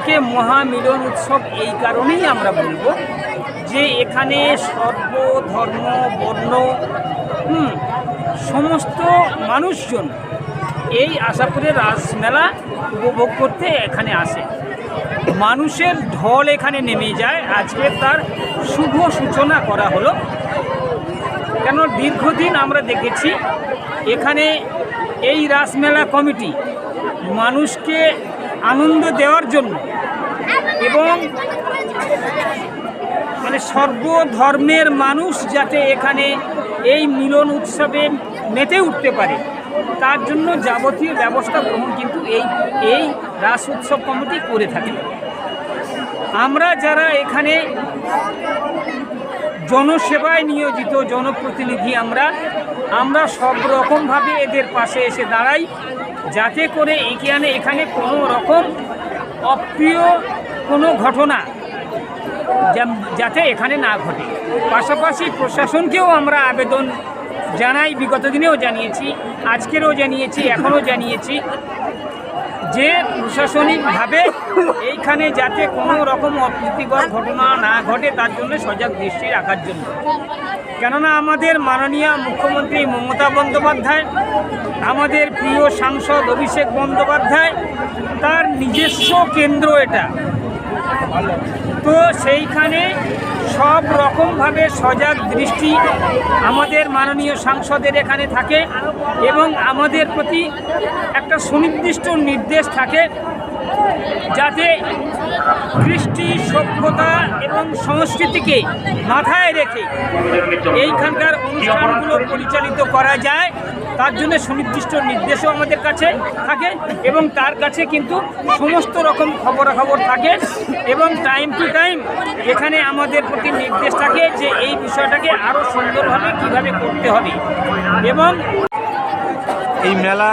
এটাকে মহামিলন উৎসব এই কারণেই আমরা বলব যে এখানে সর্ব ধর্ম বর্ণ হুম, সমস্ত মানুষজন এই আশাপুরের রাসমেলা উপভোগ করতে এখানে আসে। মানুষের ঢল এখানে নেমে যায়। আজকে তার শুভ সূচনা করা হলো। কেন? দীর্ঘদিন আমরা দেখেছি এখানে এই রাসমেলা কমিটি মানুষকে আনন্দ দেওয়ার জন্য এবং মানে সর্বধর্মের মানুষ যাতে এখানে এই মিলন উৎসবে মেতে উঠতে পারে। তার জন্য যাবতীয় ব্যবস্থা গ্রহণ কিন্তু এই এই রাস উৎসব কমিটি করে থাকে। আমরা যারা এখানে জনসেবায় নিয়োজিত জনপ্রতিনিধি আমরা আমরা সব রকমভাবে এদের পাশে এসে দাঁড়াই, যাতে করে এখানে এখানে কোনো রকম অপ্রিয় কোনো ঘটনা যাতে এখানে না ঘটে। পাশাপাশি প্রশাসনকেও আমরা আবেদন জানাই, বিগত দিনেও জানিয়েছি, আজকেরও জানিয়েছি, এখনও জানিয়েছি যে প্রশাসনিকভাবে এইখানে যাতে কোনো রকম অপ্রীতিকর ঘটনা না ঘটে, তার জন্য সজাগ দৃষ্টি রাখার জন্য। কেননা আমাদের মাননীয় মুখ্যমন্ত্রী মমতা বন্দ্যোপাধ্যায়, আমাদের প্রিয় সাংসদ অভিষেক বন্দ্যোপাধ্যায়, তার নিজস্ব কেন্দ্র এটা। তো সেইখানে সব রকমভাবে সজাগ দৃষ্টি আমাদের মাননীয় সাংসদের এখানে থাকে এবং আমাদের প্রতি একটা সুনির্দিষ্ট নির্দেশ থাকে যাতে কৃষ্টি সভ্যতা এবং সংস্কৃতিকে মাথায় রেখে এইখানকার অনুষ্ঠানগুলো পরিচালিত করা যায়। তার জন্য সুনির্দিষ্ট নির্দেশও আমাদের কাছে থাকে এবং তার কাছে কিন্তু সমস্ত রকম খবরাখবর থাকে এবং টাইম টু টাইম এখানে আমাদের প্রতি নির্দেশ থাকে যে এই বিষয়টাকে আরও সুন্দরভাবে কীভাবে করতে হবে। এবং এই মেলা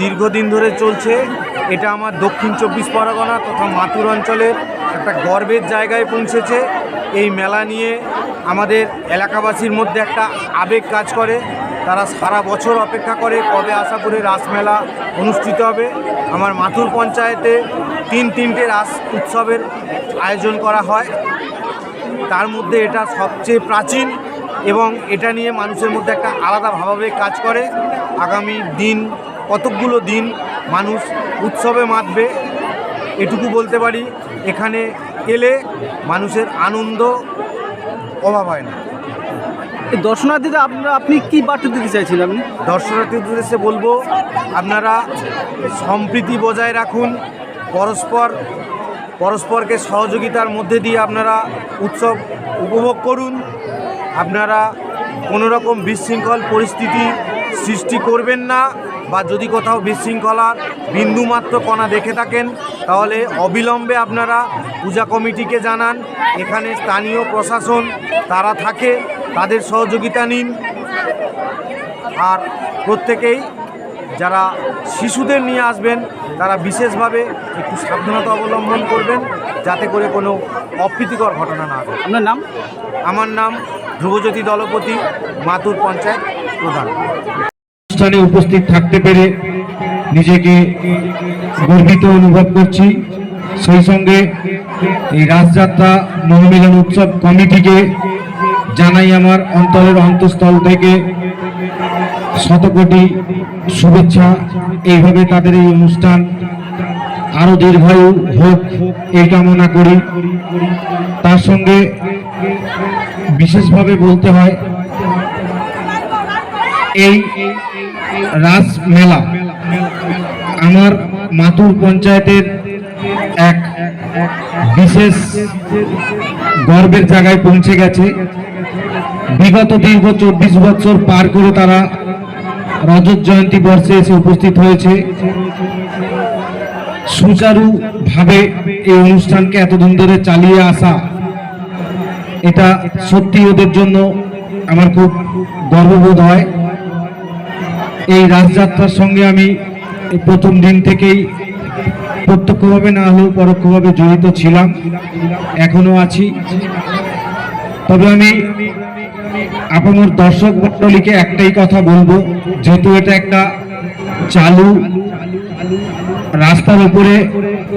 দীর্ঘদিন ধরে চলছে। এটা আমার দক্ষিণ চব্বিশ পরগনা তথা মাতুর অঞ্চলের একটা গর্বের জায়গায় পৌঁছেছে। এই মেলা নিয়ে আমাদের এলাকাবাসীর মধ্যে একটা আবেগ কাজ করে। তারা সারা বছর অপেক্ষা করে কবে আশাপুরে রাসমেলা অনুষ্ঠিত হবে। আমার মাথুর পঞ্চায়েতে তিন তিনটে রাস উৎসবের আয়োজন করা হয়। তার মধ্যে এটা সবচেয়ে প্রাচীন এবং এটা নিয়ে মানুষের মধ্যে একটা আলাদা ভাবাবেগ কাজ করে। আগামী দিন কতকগুলো দিন মানুষ উৎসবে মাতবে এটুকু বলতে পারি এখানে এলে মানুষের আনন্দ অভাব হয় না। দর্শনার্থীদের আপনারা আপনি কি বার্তা দিতে চাইছেন আপনি? দর্শনার্থীদের উদ্দেশ্যে বলব আপনারা সম্প্রীতি বজায় রাখুন পরস্পর পরস্পরকে সহযোগিতার মধ্যে দিয়ে আপনারা উৎসব উপভোগ করুন আপনারা কোনো রকম বিশৃঙ্খল পরিস্থিতি সৃষ্টি করবেন না। বা যদি কোথাও বিশৃঙ্খলার বিন্দুমাত্র কণা দেখে থাকেন তাহলে অবিলম্বে আপনারা পূজা কমিটিকে জানান। এখানে স্থানীয় প্রশাসন তারা থাকে তাদের সহযোগিতা নিন। আর প্রত্যেকেই যারা শিশুদের নিয়ে আসবেন তারা বিশেষভাবে একটু সাবধানতা অবলম্বন করবেন যাতে করে কোনো অপ্রীতিকর ঘটনা না ঘটে। আপনার নাম? আমার নাম ধ্রুবজ্যোতি দলপতি মাতুর পঞ্চায়েত প্রধান। অনুষ্ঠানে উপস্থিত থাকতে পেরে নিজেকে গর্বিত অনুভব করছি। সেই সঙ্গে এই রাজযাত্রা মহামিলন উৎসব কমিটিকে জানাই আমার অন্তরের অন্তঃস্থল থেকে শতকোটি শুভেচ্ছা। এইভাবে তাদের এই অনুষ্ঠান আরও দীর্ঘায়ু হোক এই কামনা করি। তার সঙ্গে বিশেষভাবে বলতে হয় এই রাস মেলা আমার মাতুর পঞ্চায়েতের এক বিশেষ গর্বের জায়গায় পৌঁছে গেছে। বিগত দীর্ঘ চব্বিশ বছর পার করে তারা রজত জয়ন্তী বর্ষে এসে উপস্থিত হয়েছে। সুচারুভাবে এই অনুষ্ঠানকে এতদিন ধরে চালিয়ে আসা, এটা সত্যি ওদের জন্য আমার খুব গর্ববোধ হয়। এই রাজযাত্রার সঙ্গে আমি প্রথম দিন থেকেই প্রত্যক্ষভাবে না হলেও পরোক্ষভাবে জড়িত ছিলাম, এখনও আছি। তবে আমি আপনার দর্শক মণ্ডলীকে একটাই কথা বলব, যেহেতু এটা একটা চালু রাস্তার উপরে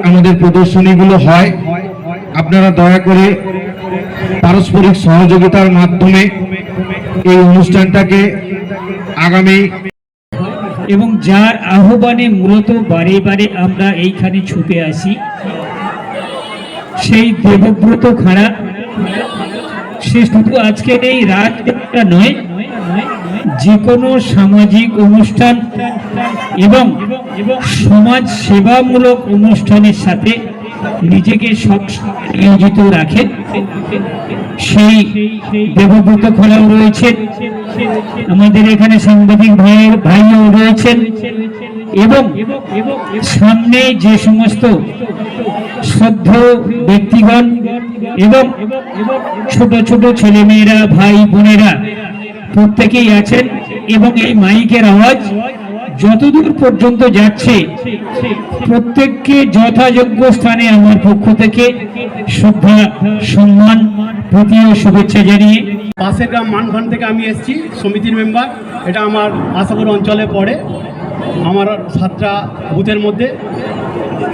আমাদের প্রদর্শনীগুলো হয়, আপনারা দয়া করে পারস্পরিক সহযোগিতার মাধ্যমে এই অনুষ্ঠানটাকে আগামী এবং যার আহ্বানে মূলত বারে বারে আমরা এইখানে ছুটে আসি। সেই দেবব্রত খাড়া, সে শুধু আজকের এই রাত একটা নয়, যে কোনো সামাজিক অনুষ্ঠান এবং সমাজ সেবামূলক অনুষ্ঠানের সাথে নিজেকে সবসময় নিয়োজিত রাখেন সেই দেবব্রত খোলাও রয়েছেন আমাদের এখানে সাংবাদিক ভাইয়ের ভাইও রয়েছেন। এবং সামনে যে সমস্ত শ্রদ্ধ ব্যক্তিগণ এবং ছোট ছোট ছেলেমেয়েরা, ভাই বোনেরা প্রত্যেকেই আছেন এবং এই মাইকের আওয়াজ যতদূর পর্যন্ত যাচ্ছে, প্রত্যেককে যথাযোগ্য স্থানে আমার পক্ষ থেকে শ্রদ্ধা, সম্মান প্রতি ও শুভেচ্ছা জানিয়ে পাশের গ্রাম মানখান থেকে আমি এসেছি, সমিতির মেম্বার এটা আমার আশাপুর অঞ্চলে পড়ে, আমার সাতটা বুথের মধ্যে।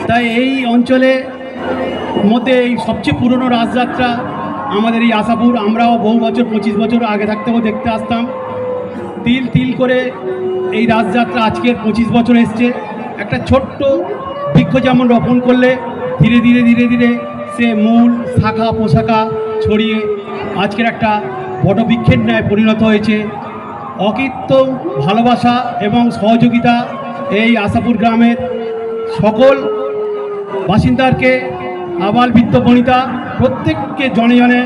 তাই এই অঞ্চলে মধ্যে এই সবচেয়ে পুরনো রাজযাত্রা আমাদের এই আশাপুর। আমরাও বহু বছর, পঁচিশ বছর আগে থাকতেও দেখতে আসতাম। তিল তিল করে এই রাজযাত্রা আজকের পঁচিশ বছর এসছে। একটা ছোট্ট বৃক্ষ যেমন রোপণ করলে ধীরে ধীরে ধীরে ধীরে সে মূল শাখা পোশাকা ছড়িয়ে আজকের একটা বটবৃক্ষের ন্যায় পরিণত হয়েছে। অকৃত্য, ভালোবাসা এবং সহযোগিতা এই আশাপুর গ্রামের সকল বাসিন্দারকে, আবাল বৃত্ত বনিতা, প্রত্যেককে জনে জনে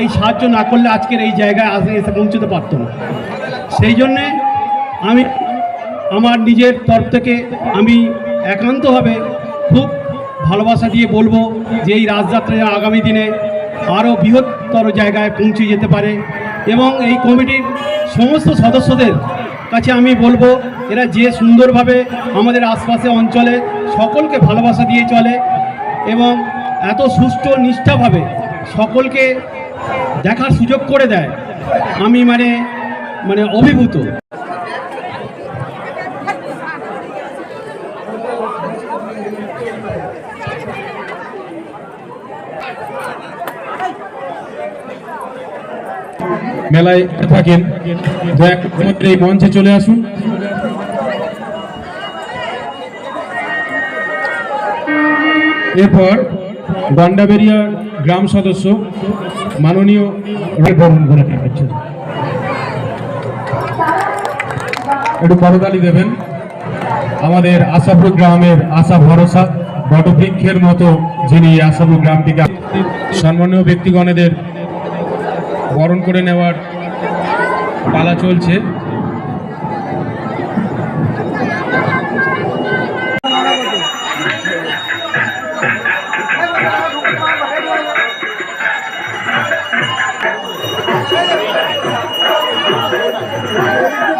এই সাহায্য না করলে আজকের এই জায়গায় এসে পৌঁছতে পারতো না। সেই জন্যে আমি, আমার নিজের তরফ থেকে আমি একান্তভাবে খুব ভালোবাসা দিয়ে বলব যে এই রাজযাত্রা আগামী দিনে আরও বৃহত্তর জায়গায় পৌঁছে যেতে পারে এবং এই কমিটির সমস্ত সদস্যদের কাছে আমি বলব, এরা যে সুন্দরভাবে আমাদের আশপাশে অঞ্চলে সকলকে ভালোবাসা দিয়ে চলে এবং এত সুষ্ঠু নিষ্ঠাভাবে সকলকে দেখার সুযোগ করে দেয়। আমি মানে মানে অভিভূত। মেলায় থাকেন। দয়া এই মঞ্চে চলে আসুন। এরপর গন্ডাবেরিয়া গ্রাম সদস্য মাননীয় বরণ করে একটু করতালি দেবেন। আমাদের আশাপুর গ্রামের আশা ভরসা, বটবৃক্ষের মতো যিনি আশাপুর গ্রামটিকে সম্মানীয় ব্যক্তিগণেদের বরণ করে নেওয়ার পালা চলছে।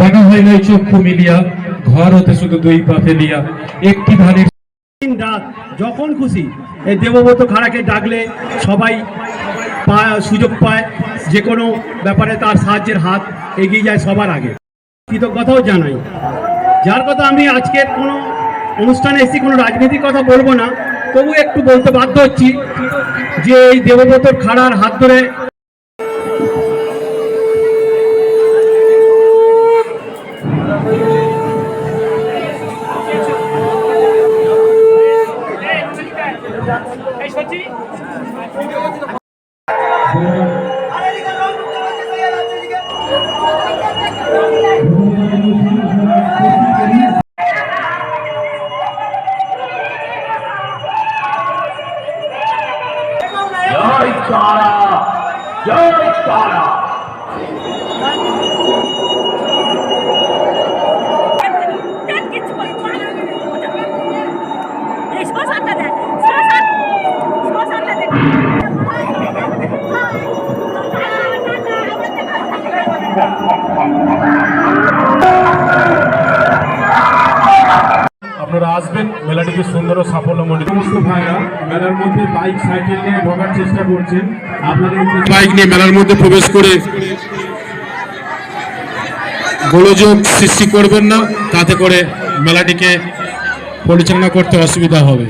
দেখা হয় নাই চক্ষু মিলিয়া, ঘর হতে শুধু দুই পা ফেলিয়া, একটি ধানের রাত যখন খুশি, এই দেবব্রত খাড়াকে ডাকলে সবাই পায় সুযোগ পায়, যে কোনো ব্যাপারে তার সাহায্যের হাত এগিয়ে যায় সবার আগে। কৃতজ্ঞতাও জানাই। যার কথা আমি আজকের কোনো অনুষ্ঠানে এসেছি, কোনো রাজনীতির কথা বলব না তবু একটু বলতে বাধ্য হচ্ছি যে এই দেবব্রত খাড়ার হাত ধরে জয় মধ্যে বাইক সাইকেল নিয়ে ঢোকার চেষ্টা করছেন। আপনাদের বাইক নিয়ে মেলার মধ্যে প্রবেশ করে গোলযোগ সৃষ্টি করবেন না, তাতে করে মেলাটিকে পরিচালনা করতে অসুবিধা হবে।